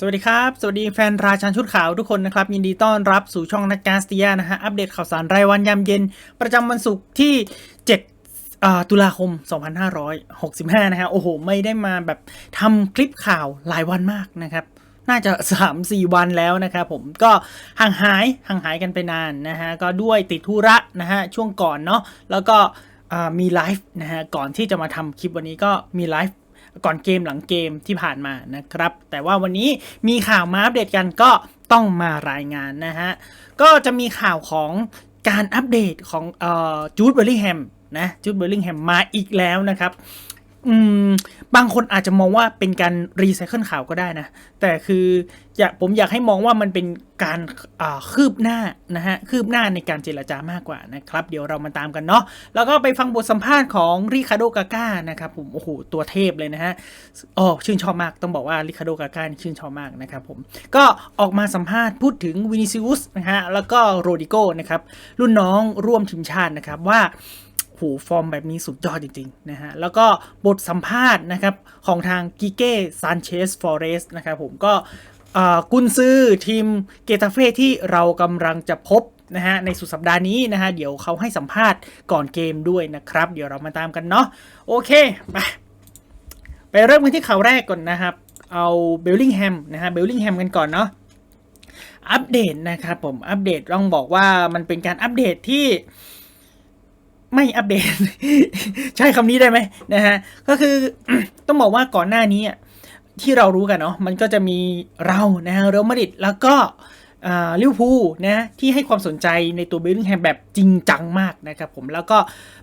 สวัสดีครับ สวัสดีแฟนราชันชุดขาวทุกคนนะครับ ยินดีต้อนรับสู่ช่องนักการสตียนะฮะ อัปเดตข่าวสารรายวันยามเย็น ประจำวันศุกร์ที่ 7 ตุลาคม 2565 นะฮะ โอ้โห ไม่ได้มาแบบทำคลิปข่าวหลายวันมากนะครับ น่าจะ 3-4 วันแล้วนะครับผมก็ห่างหายห่างหายกันไปนานนะฮะ ก็ด้วยติดธุระนะฮะ ช่วงก่อนเนาะแล้วก็มีไลฟ์นะฮะก่อนที่จะมาทำคลิปวันนี้ก็มีไลฟ์ ก่อนเกมหลังเกมที่ผ่านมานะครับ แต่ว่าวันนี้มีข่าวมาอัปเดตกันก็ต้องมารายงานนะฮะ ก็จะมีข่าวของการอัปเดตของเอ่อจูดเบอร์ลิงแฮมนะจูดเบอร์ลิงแฮมมาอีกแล้วนะครับ อืมบางคนอาจจะมองว่าเป็นการรีไซเคิลข่าวก็ได้นะ แต่คืออยากผมอยากให้มองว่ามันเป็นการอ่าคืบหน้านะฮะคืบหน้าในการเจรจามากกว่านะครับ เดี๋ยวเรามาตามกันเนาะแล้วก็ไปฟังบทสัมภาษณ์ของริคาโดกาก้านะครับผมโอ้โหตัวเทพเลยนะฮะอ๋อชื่นชอบมากต้องบอกว่าริคาโดกาก้าชื่นชอบมากนะครับผมก็ออกมาสัมภาษณ์พูดถึงวินิซิอุสนะฮะแล้วก็โรดิโกนะครับรุ่นน้องร่วมทีมชาตินะครับว่า หฟอร์มแบบนี้สุดยอดจริงๆนะฮะ แล้วก็บทสัมภาษณ์นะครับ ของทางกิเก้ซานเชสฟอเรสนะครับผมก็กุนซือทีมเกตาเฟ่ที่เรากำลังจะพบนะฮะในสุดสัปดาห์นี้นะฮะเดี๋ยวเขาให้สัมภาษณ์ก่อนเกมด้วยนะครับ เดี๋ยวเรามาตามกันเนาะโอเค ไปไปเริ่มกันที่ข่าวแรกก่อนนะครับ เอาเบลลิงแฮมนะฮะเบลลิงแฮมกันก่อนเนาะอัปเดตนะครับผมอัปเดตต้องบอกว่ามันเป็นการอัปเดตที่ ไม่อัปเดต ใช่คำนี้ได้ไหมนะฮะก็คือต้องบอกว่าก่อนหน้านี้อะที่เรารู้กันเนาะมันก็จะมีเรานะฮะเรอัลมาดริดแล้วก็ลิวพูนะที่ให้ความสนใจในตัวเบลลิงแฮมแบบจริงจังมากนะครับผมแล้วก็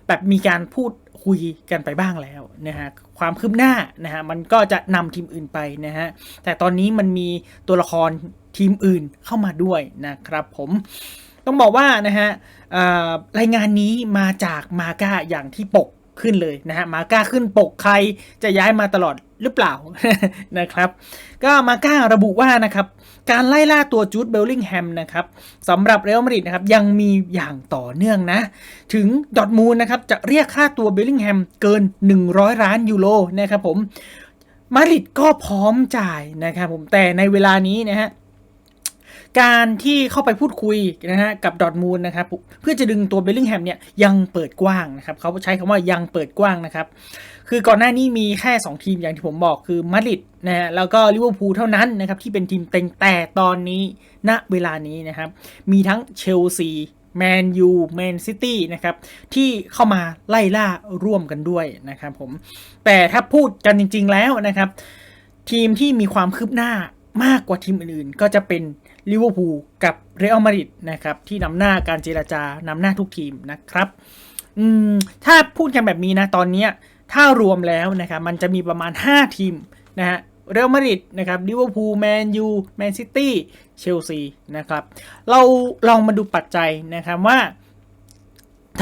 แบบมีการพูดคุยกันไปบ้างแล้วนะฮะความคืบหน้านะฮะมันก็จะนำทีมอื่นไปนะฮะแต่ตอนนี้มันมีตัวละครทีมอื่นเข้ามาด้วยนะครับผม ต้องบอกว่านะฮะรายงานนี้มาจากมาก้าอย่างที่ปกขึ้นเลยนะฮะมาก้าขึ้นปกใครจะย้ายมาตลอดหรือเปล่านะครับ ก็มาก้าระบุว่านะครับการไล่ล่าตัวจูดเบลลิงแฮมนะครับสำหรับเรอัลมาดริดนะครับยังมีอย่างต่อเนื่องนะ ถึงดอทมูลนะครับจะเรียกค่าตัวเบลลิงแฮมเกิน 100 ล้านยูโรนะครับผมมาดริดก็พร้อมจ่ายนะครับผมแต่ในเวลานี้นะฮะ การที่เข้าไปพูดคุยนะฮะกับดอทมูลนะครับเพื่อจะดึงตัวเบลลิงแฮมเนี่ยยังเปิดกว้างนะครับเขาใช้คำว่ายังเปิดกว้างนะครับคือก่อนหน้านี้มีแค่ 2 ทีมอย่างที่ผมบอกคือมาดริดนะฮะแล้วก็ลิเวอร์พูลเท่านั้นนะครับที่เป็นทีมเต็งแต่ตอนนี้ณเวลานี้นะครับมีทั้งเชลซีแมนยูแมนซิตี้นะครับที่เข้ามาไล่ล่าร่วมกันด้วยนะครับผมแต่ถ้าพูดกันจริง ๆแล้วนะครับ ทีมที่มีความคืบหน้ามากกว่าทีมอื่นๆ ก็จะเป็น ลิเวอร์พูลกับเรอัลมาดริดนะครับที่นำหน้าการเจราจานำหน้าทุกทีมนะครับอืมถ้าพูดกันแบบนี้นะตอนนี้ถ้ารวมแล้วนะครับมันจะมีประมาณ 5 ทีมนะฮะเรอัลมาดริดนะครับลิเวอร์พูลแมนยูแมนซิตี้เชลซีนะครับเราลองมาดูปัจจัยนะครับว่า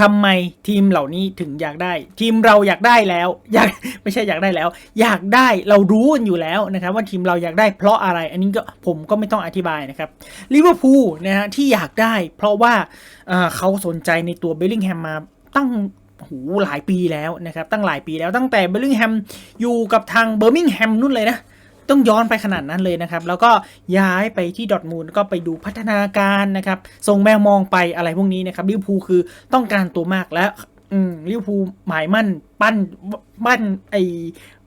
ทำไมทีมเหล่านี้ถึงอยากได้ ทีมเราอยากได้แล้ว อยากไม่ใช่อยากได้แล้ว อยากได้เรารู้กันอยู่แล้วนะครับว่าทีมเราอยากได้เพราะอะไร อันนี้ก็ผมก็ไม่ต้องอธิบายนะครับลิเวอร์พูลนะฮะที่อยากได้ เพราะว่าเเขาสนใจในตัวเบลลิงแฮมมาตั้งหูหลายปีแล้วนะครับตั้งหลายปีแล้วตั้งแต่เบลลิงแฮมอยู่กับทางเบอร์มิงแฮมนู่นเลยนะ ต้องย้อนไปขนาดนั้นเลยนะครับ แล้วก็ย้ายไปที่ดอทมูลก็ไปดูพัฒนาการนะครับส่งแมวมองไปอะไรพวกนี้นะครับลิวพูคือต้องการตัวมากแล้วอืมลิวพูหมายมั่นปั้นปั้นไอ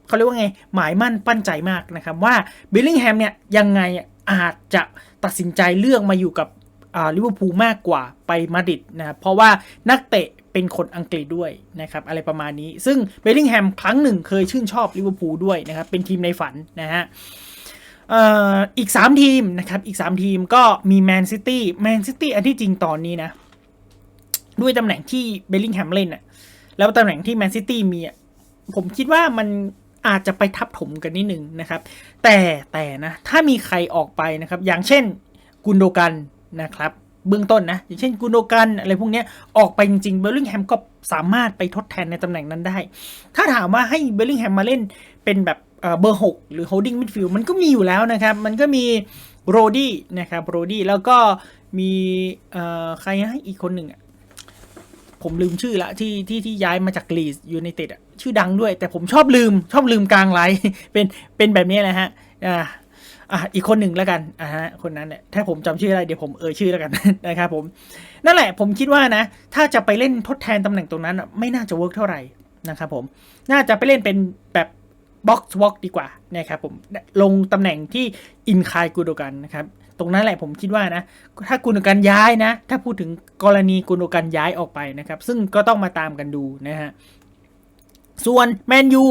เขาเรียกว่าไง หมายมั่นปั้นใจมากนะครับว่าบิลลิงแฮมเนี่ยยังไงอาจจะตัดสินใจเลือกมาอยู่กับอ่าลิเวอร์พูลมากกว่าไปมาดริดนะครับเพราะว่านักเตะ เป็นคนอังกฤษด้วยนะครับอะไรประมาณนี้ ซึ่งเบลลิงแฮมครั้งหนึ่งเคยชื่นชอบลิเวอร์พูลด้วยนะครับเป็นทีมในฝันนะฮะอีก 3 ทีมนะครับอีก 3 ทีมก็มีแมนซิตี้แมนซิตี้อันที่จริงตอนนี้นะ ด้วยตำแหน่งที่เบลลิงแฮมเล่นอะแล้วตำแหน่งที่แมนซิตี้มีอะผมคิดว่ามันอาจจะไปทับถมกันนิดนึงนะครับ แต่แต่นะ ถ้ามีใครออกไปนะครับ อย่างเช่นกุนโดกันนะครับ เบื้องต้นนะ อย่างเช่นกุนโดกันอะไรพวกนี้ออกไปจริงๆเบลลิงแฮมก็สามารถไปทดแทนในตำแหน่งนั้นได้ ถ้าถามว่าให้เบลลิงแฮมมาเล่นเป็นแบบเบอร์ 6 หรือ holding midfield มันก็มีอยู่แล้วนะครับ มันก็มีโรดี้นะครับโรดี้แล้วก็มีใครนะอีกคนหนึ่งอะผมลืมชื่อละที่ที่ที่ย้ายมาจากลีสยูไนเต็ดอะชื่อดังด้วย แต่ผมชอบลืมชอบลืมกลางไลน์เป็นเป็นแบบนี้แหละฮะอ่า อะอีกคนหนึ่งแล้วกันอ่าฮะคนนั้นเนี่ยถ้าผมจำชื่ออะไรเดี๋ยวผมเอ่ยชื่อแล้วกันนะครับผมนั่นแหละผมคิดว่านะ ถ้าจะไปเล่นทดแทนตำแหน่งตรงนั้นอะไม่น่าจะเวิร์กเท่าไหร่นะครับผมน่าจะไปเล่นเป็นแบบบ็อกซ์วอล์กดีกว่านะครับผมลงตำแหน่งที่อินคายกูโดกันนะครับตรงนั้นแหละผมคิดว่านะ ถ้ากุนโดกันย้ายนะ ถ้าพูดถึงกรณีกุนโดกันย้ายออกไปนะครับ ซึ่งก็ต้องมาตามกันดูนะฮะ ส่วนแมนยู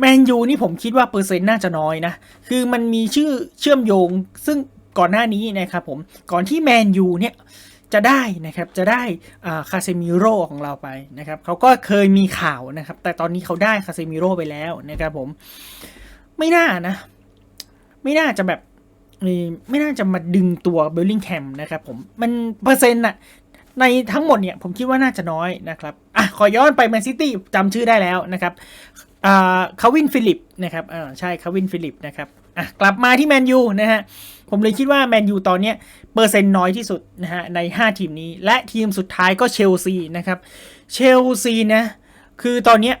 แมนยูนี่ผมคิดว่าเปอร์เซ็นต์น่าจะน้อยนะ คือมันมีชื่อเชื่อมโยง ซึ่งก่อนหน้านี้นะครับผมก่อนที่แมนยูเนี่ยจะได้นะครับจะได้คาเซมิโร่ของเราไปนะครับเขาก็เคยมีข่าวนะครับ แต่ตอนนี้เขาได้คาเซมิโร่ไปแล้วนะครับผมไม่น่านะ ไม่น่าจะแบบไม่น่าจะมาดึงตัวเบลลิงแคมนะครับผมมันเปอร์เซ็นต์อะ ในทั้งหมดเนี่ยผมคิดว่าน่าจะน้อยนะครับอะขอย้อนไปแมนซิตี้จำชื่อได้แล้วนะครับอ่าคาวินฟิลิปนะครับอ่าใช่คาวินฟิลิปนะครับอะกลับมาที่แมนยูนะฮะผมเลยคิดว่าแมนยูตอนเนี้ยเปอร์เซ็นต์น้อยที่สุดนะฮะใน 5 ทีมนี้ และทีมสุดท้ายก็เชลซีนะครับเชลซีนะคือตอนเนี้ย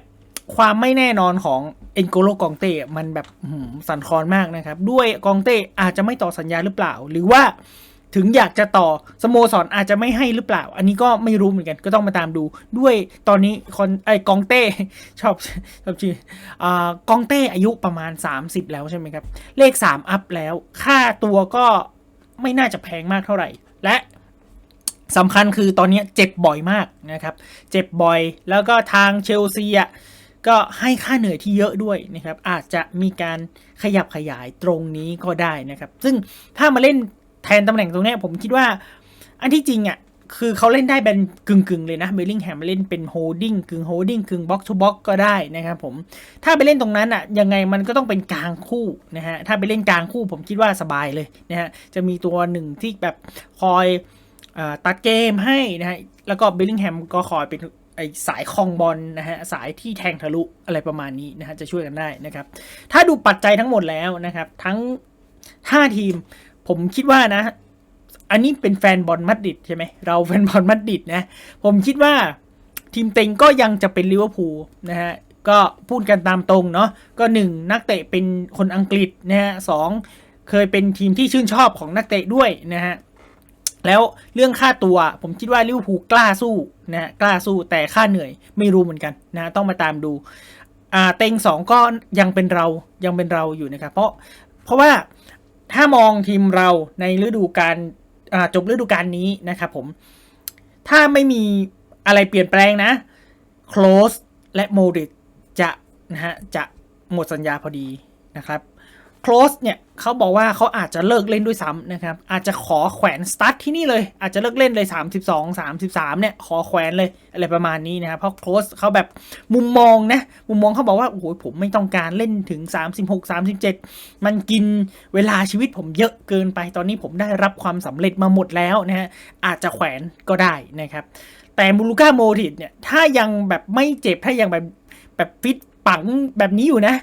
ความไม่แน่นอนของเอ็นโกโลกองเต้มันแบบสั่นคลอนมากนะครับ ด้วยกองเต้อาจจะไม่ต่อสัญญาหรือเปล่า หรือว่า ถึงอยากจะต่อสโมสรอาจจะไม่ให้หรือเปล่า อันนี้ก็ไม่รู้เหมือนกันก็ต้องมาตามดูด้วยตอนนี้คอนไอกองเต้ชอบชอบชื่ออ่ากองเต้อายุประมาณ 30 แล้วใช่ไหมครับ เลข 3 อัพแล้ว ค่าตัวก็ไม่น่าจะแพงมากเท่าไหร่ และสำคัญคือตอนนี้เจ็บบ่อยมากนะครับ เจ็บบ่อยแล้วก็ทางเชลซีอะก็ให้ค่าเหนื่อยที่เยอะด้วยนะครับ อาจจะมีการขยับขยายตรงนี้ก็ได้นะครับ ซึ่งถ้ามาเล่น แทนตำแหน่งตรงนี้ผมคิดว่า อันที่จริงอะคือเขาเล่นได้เป็นกึ่งกึ่งเลยนะเบลลิงแฮมเล่นเป็นโฮดดิ้งกึ่งโฮดดิ้งกึ่งบ็อกทูบ็อกก็ได้นะครับผมถ้าไปเล่นตรงนั้นอะยังไงมันก็ต้องเป็นกลางคู่นะฮะถ้าไปเล่นกลางคู่ผมคิดว่าสบายเลยนะฮะจะมีตัวหนึ่งที่แบบคอยอตัดเกมให้นะฮะแล้วก็เบลลิงแฮมก็คอยเป็นไอสายคองบอลนะฮะสายที่แทงทะลุอะไรประมาณนี้นะฮะจะช่วยกันได้นะครับถ้าดูปัจจัยทั้งหมดแล้วนะครับทั้ง 5 ทีม ผมคิดว่านะ อันนี้เป็นแฟนบอลมัดดิดใช่ไหม เราแฟนบอลมัดดิดนะ ผมคิดว่าทีมเต็งก็ยังจะเป็นลิเวอร์พูลนะฮะ ก็พูดกันตามตรงเนาะ ก็หนึ่งนักเตะเป็นคนอังกฤษนะฮะสองเคยเป็นทีมที่ชื่นชอบของนักเตะด้วยนะฮะ แล้วเรื่องค่าตัวผมคิดว่าลิเวอร์พูลกล้าสู้นะกล้าสู้แต่ค่าเหนื่อยไม่รู้เหมือนกันนะต้องมาตามดูอ่าเต็งสองก็ยังเป็นเรายังเป็นเราอยู่นะครับเพราะเพราะว่า ถ้ามองทีมเราในฤดูกาลจบฤดูกาลนี้นะครับผม ถ้าไม่มีอะไรเปลี่ยนแปลงนะโคลสและโมดิจะนะฮะจะหมดสัญญาพอดีนะครับ โคลสเนี่ยเขาบอกว่าเขาอาจจะเลิกเล่นด้วยซ้ำนะครับ อาจจะขอแขวนสตาร์ทที่นี่เลย อาจจะเลิกเล่นเลย 32 33 เนี่ย ขอแขวนเลยอะไรประมาณนี้นะครับ เพราะโคลสเขาแบบมุมมองนะ มุมมองเขาบอกว่า โอ้โหผมไม่ต้องการเล่นถึง 36 37 มันกินเวลาชีวิตผมเยอะเกินไป ตอนนี้ผมได้รับความสำเร็จมาหมดแล้วนะฮะ อาจจะแขวนก็ได้นะครับ แต่มูลูก้าโมริดเนี่ย ถ้ายังแบบไม่เจ็บ ถ้ายังแบบแบบฟิตปังแบบนี้อยู่นะ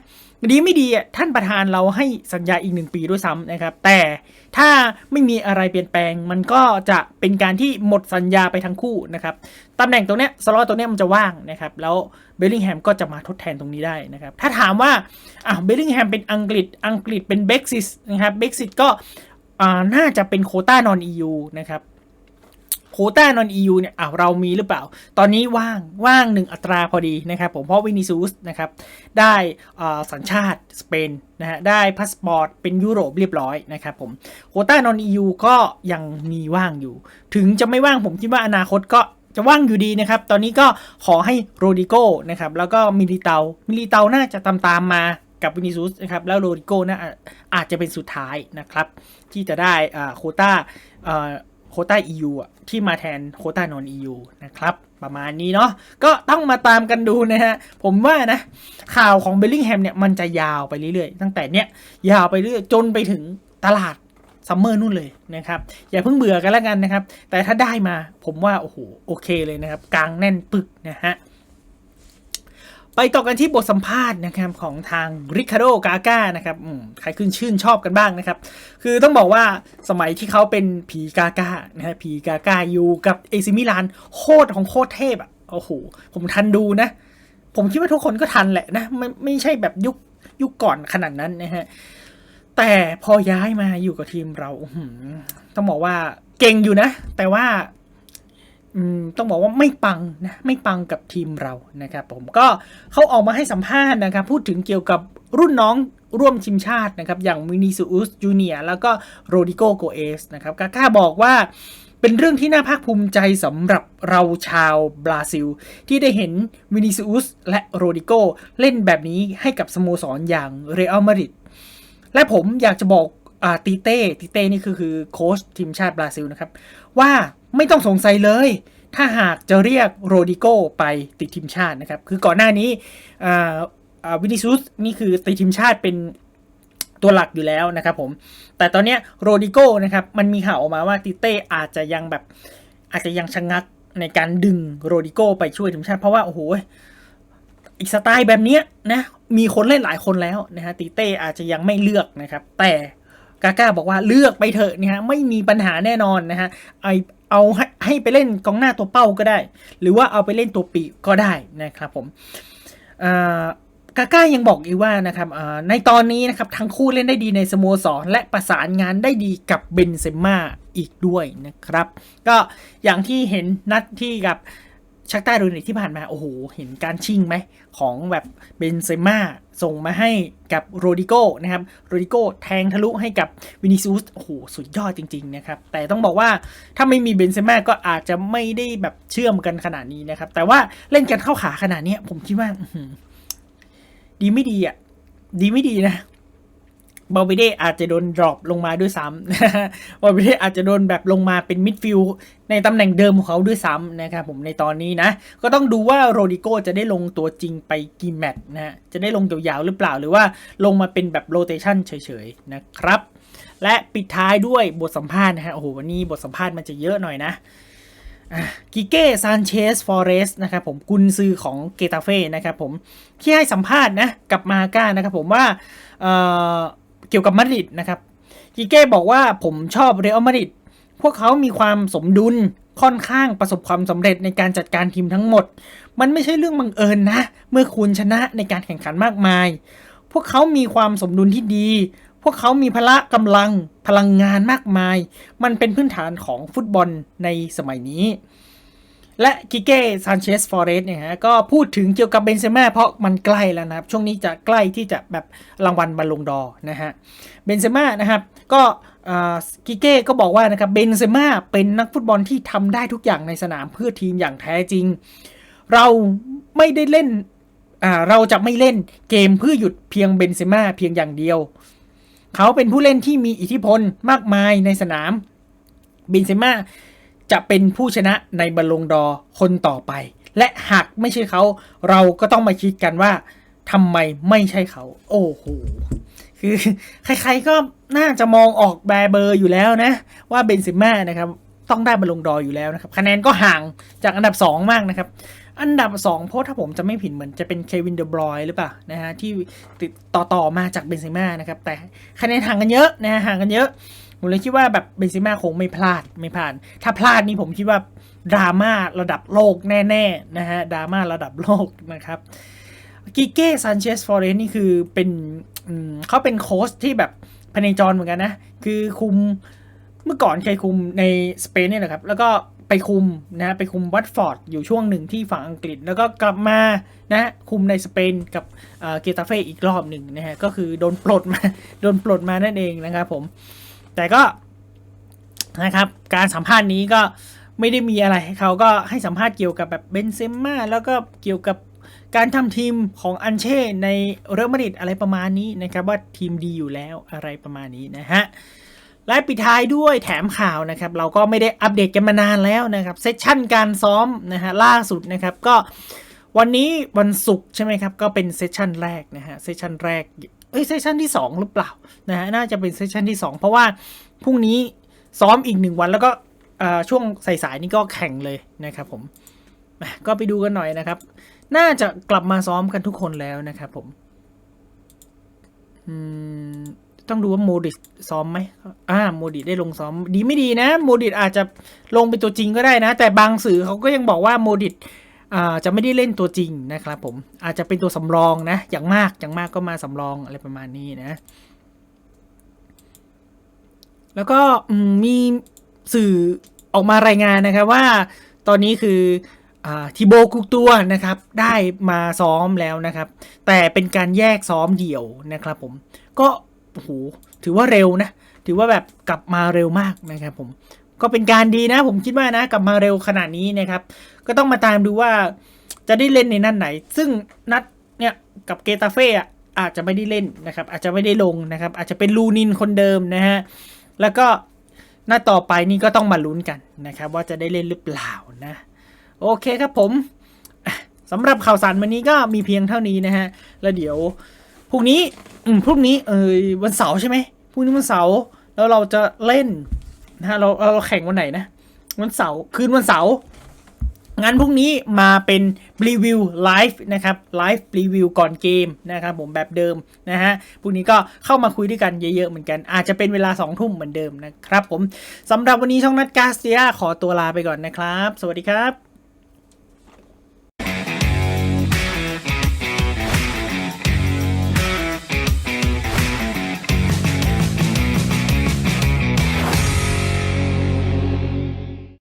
ดีไม่ดีอะท่านประธานเราให้สัญญาอีกหนึ่งปีด้วยซ้ำนะครับ แต่ถ้าไม่มีอะไรเปลี่ยนแปลง มันก็จะเป็นการที่หมดสัญญาไปทั้งคู่นะครับตำแหน่งตรงเนี้ยสล็อตตรงเนี้ยมันจะว่างนะครับ แล้วเบลลิงแฮมก็จะมาทดแทนตรงนี้ได้นะครับ ถ้าถามว่าอ่าเบลลิงแฮมเป็นอังกฤษอังกฤษเป็นเบ็กซิสนะครับเบ็กซิสก็อ่าน่าจะเป็นโคต้านอน EU นะครับ ต้านอนยูเนี่ยเรามีหรือเปล่า ตอนนี้ว่างว่างหนึ่งอัตราพอดีนะครับผมเพราะวินิซูสนะครับได้สัญชาติสเปนนะฮะได้พาสปอร์ตเป็นยุโรปเรียบร้อยนะครับผมโคต้านอนยูก็ยังมีว่างอยู่ ถึงจะไม่ว่างผมคิดว่าอนาคตก็จะว่างอยู่ดีนะครับ ตอนนี้ก็ขอให้โรดิโก้นะครับ แล้วก็มิลิเตา มิลิเตาน่าจะตามตามมากับวินิซูสนะครับ แล้วโรดิโก้น่าอาจจะเป็นสุดท้ายนะครับ ที่จะได้โคต้า โคต้า EU อะที่มาแทนโคต้านอน EU นะครับ ประมาณนี้เนาะก็ต้องมาตามกันดูนะฮะ ผมว่านะ ข่าวของเบลลิงแฮมเนี่ย มันจะยาวไปเรื่อยๆ ตั้งแต่เนี้ยยาวไปเรื่อยจนไปถึงตลาดซัมเมอร์นู่นเลยนะครับ อย่าเพิ่งเบื่อกันแล้วกันนะครับ แต่ถ้าได้มาผมว่า โอ้โห โอเคเลยนะครับ กลางแน่นปึกนะฮะ ไปต่อกันที่บทสัมภาษณ์นะครับของทางริคาโดกาก้านะครับใครขึ้นชื่นชอบกันบ้างนะครับ คือต้องบอกว่าสมัยที่เขาเป็นผีกาก้านะฮะผีกาก้าอยู่กับเอซิมิลานโคตรของโคตรเทพอะโอ้โหผมทันดูนะ ผมคิดว่าทุกคนก็ทันแหละนะไม่ไม่ใช่แบบยุคยุคก่อนขนาดนั้นนะฮะแต่พอย้ายมาอยู่กับทีมเราต้องบอกว่าเก่งอยู่นะ แต่ว่า ต้องบอกว่าไม่ปังนะไม่ปังกับทีมเรานะครับผมก็เขาออกมาให้สัมภาษณ์นะครับ พูดถึงเกี่ยวกับรุ่นน้องร่วมทีมชาตินะครับ อย่างวินิซูอุสจูเนียแล้วก็โรดิโกโกเอสนะครับกาก้าบอกว่าเป็นเรื่องที่น่าภาคภูมิใจสำหรับเราชาวบราซิล ที่ได้เห็นวินิซูอุสและโรดิโกเล่นแบบนี้ให้กับสโมสรอย่างเรอัลมาดริดและผมอยากจะบอกอาตีเต้ตีเต้นี่คือคือโค้ชทีมชาติบราซิลนะครับ ว่า ไม่ต้องสงสัยเลย ถ้าหากจะเรียกโรดิโกไปติดทีมชาตินะครับ คือก่อนหน้านี้วินิซุสนี่คือติดทีมชาติเป็นตัวหลักอยู่แล้วนะครับผม แต่ตอนนี้โรดิโกนะครับ มันมีข่าวออกมาว่าติเต้อาจจะยังแบบอาจจะยังชะงักในการดึงโรดิโกไปช่วยทีมชาติเพราะว่า โอ้โหอีกสไตล์แบบเนี้ยนะมีคนเล่นหลายคนแล้วนะฮะตีเต้อาจจะยังไม่เลือกนะครับ แต่กาก้าบอกว่าเลือกไปเถอะนะฮะไม่มีปัญหาแน่นอนนะฮะไอ เอาให้ให้ไปเล่นกองหน้าตัวเป้าก็ได้ หรือว่าเอาไปเล่นตัวปีกก็ได้นะครับผมกาก้ายังบอกอีกว่านะครับในตอนนี้นะครับทั้งคู่เล่นได้ดีในสโมสร และประสานงานได้ดีกับเบนเซม่าอีกด้วยนะครับ ก็อย่างที่เห็นนัดที่กับ ชักใต้โดนิกที่ผ่านมา โอ้โห เห็นการชิงไหม ของแบบเบนเซม่าส่งมาให้กับโรดิโกนะครับ โรดิโกแทงทะลุให้กับวินิซูสโอ้โห สุดยอดจริง ๆ นะครับ แต่ต้องบอกว่าถ้าไม่มีเบนเซม่าก็อาจจะไม่ได้แบบเชื่อมกันขนาดนี้นะครับ แต่ว่าเล่นกันเข้าขาขนาดนี้ผมคิดว่าดีไม่ดีอะ ดีไม่ดีนะ บอลเบเดอาจจะโดนดรอปลงมาด้วยซ้ำบอลเบเดอาจจะโดนแบบลงมาเป็นมิดฟิลด์ในตำแหน่งเดิมของเขาด้วยซ้ำนะครับผมในตอนนี้นะ ก็ต้องดูว่าโรดิโกจะได้ลงตัวจริงไปกี่แมตช์นะจะได้ลงยาวๆหรือเปล่าหรือว่าลงมาเป็นแบบโรเตชันเฉยๆนะครับ และปิดท้ายด้วยบทสัมภาษณ์นะฮะโอ้โหวันนี้บทสัมภาษณ์มันจะเยอะหน่อยนะกิเก้ซานเชสฟอเรสนะครับผมกุนซือของเกตาเฟ่นะครับผมที่ให้สัมภาษณ์นะกับมาก้านะครับผมว่าเเกี่ยวกับมาดริดนะครับกิเก้บอกว่าผมชอบเรอัลมาดริดพวกเขามีความสมดุลค่อนข้างประสบความสำเร็จในการจัดการทีมทั้งหมด มันไม่ใช่เรื่องบังเอิญนะ เมื่อคุณชนะในการแข่งขันมากมาย พวกเขามีความสมดุลที่ดี พวกเขามีพละกำลังพลังงานมากมาย มันเป็นพื้นฐานของฟุตบอลในสมัยนี้ และกิเก้ซานเชสฟอเรสเนี่ยฮะก็พูดถึงเกี่ยวกับเบนเซม่าเพราะมันใกล้แล้วนะครับ ช่วงนี้จะใกล้ที่จะแบบรางวัลบอลลงดอนะฮะเบนเซม่านะครับก็กิเก้ก็บอกว่านะครับเบนเซม่าเป็นนักฟุตบอลที่ทำได้ทุกอย่างในสนามเพื่อทีมอย่างแท้จริง เราไม่ได้เล่นเราจะไม่เล่นเกมเพื่อหยุดเพียงเบนเซม่าเพียงอย่างเดียว เขาเป็นผู้เล่นที่มีอิทธิพลมากมายในสนามเบนเซม่า จะเป็นผู้ชนะในบอลลงดอร์คนต่อไป และหากไม่ใช่เขาเราก็ต้องมาคิดกันว่าทำไมไม่ใช่เขา โอ้โหคือใครๆก็น่าจะมองออกแบร์เบอร์อยู่แล้วนะ ว่าเบนซิม่านะครับต้องได้บอลลงดอร์อยู่แล้วนะครับคะแนนก็ห่างจากอันดับ 2 มากนะครับ อันดับ 2 เพราะถ้าผมจะไม่ผิดเหมือนจะเป็นเควินเดอบรอยหรือเปล่านะฮะที่ติดต่อต่อมาจากเบนซิม่านะครับแต่คะแนนห่างกันเยอะนะฮะห่างกันเยอะ ผมเลยคิดว่าแบบเบนซิม่าคงไม่พลาดไม่พลาดถ้าพลาดนี่ผมคิดว่าดราม่าระดับโลกแน่ๆนะฮะดราม่าระดับโลกนะครับกิเก้ซานเชสฟอเรสนี่คือเป็นเขาเป็นโค้ชที่แบบพเนจรเหมือนกันนะ คือคุมเมื่อก่อนเคยคุมในสเปนเนี่ยแหละครับ แล้วก็ไปคุมนะไปคุมวัตฟอร์ดอยู่ช่วงหนึ่งที่ฝั่งอังกฤษ แล้วก็กลับมานะคุมในสเปนกับเกตาเฟ่อีกรอบหนึ่งนะฮะก็คือโดนปลดมาโดนปลดมานั่นเองนะครับผม แต่ก็นะครับ การสัมภาษณ์นี้ก็ไม่ได้มีอะไรเขาก็ให้สัมภาษณ์เกี่ยวกับแบบเบนเซม่าแล้วก็เกี่ยวกับการทำทีมของอันเช่ในเรอัลมาดริดอะไรประมาณนี้นะครับ ว่าทีมดีอยู่แล้วอะไรประมาณนี้นะฮะและปิดท้ายด้วยแถมข่าวนะครับ เราก็ไม่ได้อัปเดตกันมานานแล้วนะครับเซสชั่นการซ้อมนะฮะล่าสุดนะครับก็วันนี้วันศุกร์ใช่ไหมครับ ก็เป็นเซสชั่นแรกนะฮะเซสชั่นแรก เอ้ยเซสชันที่ 2 หรือเปล่านะฮะน่าจะเป็นเซสชันที่ 2 เพราะว่าพรุ่งนี้ซ้อมอีกหนึ่งวันแล้วก็ช่วงสายๆนี่ก็แข่งเลยนะครับผมก็ไปดูกันหน่อยนะครับ น่าจะกลับมาซ้อมกันทุกคนแล้วนะครับผมต้องดูว่าโมดิซ้อมไหมอ่าโมดิได้ลงซ้อม ดีไม่ดีนะ โมดิอาจจะลงเป็นตัวจริงก็ได้นะ แต่บางสื่อเขาก็ยังบอกว่าโมดิ จะไม่ได้เล่นตัวจริงนะครับผมอาจจะเป็นตัวสำรองนะ อย่างมากอย่างมากก็มาสำรองอะไรประมาณนี้นะ แล้วก็มีสื่อออกมารายงานนะครับว่าตอนนี้คืออทิโบกุกตัวนะครับ ได้มาซ้อมแล้วนะครับ แต่เป็นการแยกซ้อมเดี่ยวนะครับ ผมก็โหถือว่าเร็วนะ ถือว่าแบบกลับมาเร็วมากนะครับ ผม ก็เป็นการดีนะ ผมคิดว่านะ กลับมาเร็วขนาดนี้นะครับ ก็ต้องมาตามดูว่าจะได้เล่นในนัดไหน ซึ่งนัดเนี่ยกับเกตาเฟ่อะอาจจะไม่ได้เล่นนะครับ อาจจะไม่ได้ลงนะครับ อาจจะเป็นลูนินคนเดิมนะฮะแล้วก็หนัดต่อไปนี่ก็ต้องมาลุ้นกันนะครับ ว่าจะได้เล่นหรือเปล่านะ โอเคครับผมสำหรับข่าวสารวันนี้ก็มีเพียงเท่านี้นะฮะแล้วเดี๋ยวพรุ่งนี้อืมพรุ่งนี้เออวันเสาร์ใช่ไหมพรุ่งนี้วันเสาร์แล้วเราจะเล่น นะเราเราแข่งวันไหนนะ วันเสาร์คืนวันเสาร์งั้นพรุ่งนี้มาเป็นรีวิวไลฟ์นะครับไลฟ์รีวิวก่อนเกมนะครับผมแบบเดิมนะฮะพรุ่งนี้ก็เข้ามาคุยด้วยกันเยอะๆเหมือนกัน อาจจะเป็นเวลา2องทุ่มเหมือนเดิมนะครับผมสำหรับวันนี้ช่องนัดกาสเซียขอตัวลาไปก่อนนะครับ สวัสดีครับ